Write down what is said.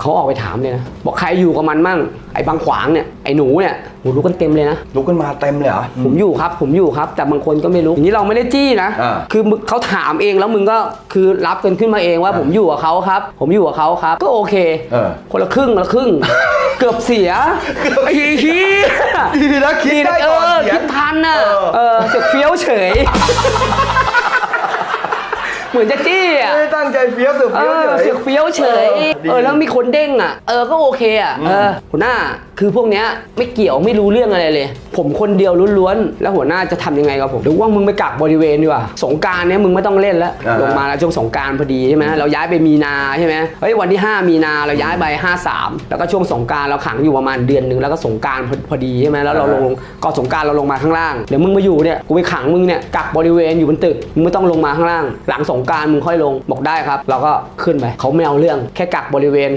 เขาออกไปถามเลยนะ บอกใครอยู่กับมันมั่ง ไอ้บางขวางเนี่ย ไอ้หนูเนี่ยโหรู้กันเต็มเลยนะ ลุกขึ้นมาเต็มเลยเหรอ ผมอยู่ครับ ผมอยู่ครับ แต่บางคนก็ไม่รู้อย่างนี้เราไม่ได้จี้นะ อ่าคือมึงเขาถามเองแล้วมึงก็คือรับกันขึ้นมาเองว่าอ่าผมอยู่กับเขาครับ ผมอยู่กับเขาครับ ก็โอเค เออ คนละครึ่งละครึ่ง เกือบเสียไอ้เหี้ยดีนะคิดได้เอก่อนอเสียคิดทันน่ะ เออ เออเสือกเฟี้ยวเฉยเห มือนจะจี้อะไม่ได้ตั้งใจเฟี้ยวเสือเอเฟี้ยวเฉยอเสือกเฟี้ยวเฉย เออดี เออแล้วมีคนเด้งอะ เออก็โอเคอะอืมเออหัวหน้าคือพวกเนี้ยไม่เกี่ยวไม่รู้เรื่องอะไรเลย ผมคนเดียวล้วนๆแล้วหัวหน้าจะทำยังไงกับผมเดี๋ยวว่ามึงไปกักบริเวณดีกว่าสงกรารเนี้ยมึงไม่ต้องเล่นแล้วอ่า ลงมาแล้วช่วงสงกรารพอดีใช่ไหมเราย้ายไปมีนาใช่ไหมเฮ้ยวันที่ 5 มีนาเราย้ายไป 53 แล้วก็ช่วงสงกรารเราขังอยู่ประมาณเดือนหนึ่งแล้วก็สงกรารพอดีใช่ไหมแล้วเราลง ก่อนสงกรารเราลงมาข้างล่าง เดี๋ยวมึงมาอยู่เนี่ย กูไปขังมึงเนี่ยกักบริเวณอยู่บนตึก มึงไม่ต้องลงมาข้างล่าง หลังสงการมึงค่อยลงบอกได้ครับ เราก็ขึ้นไปเขาไม่เอาเรื่องแค่กักบริเวณ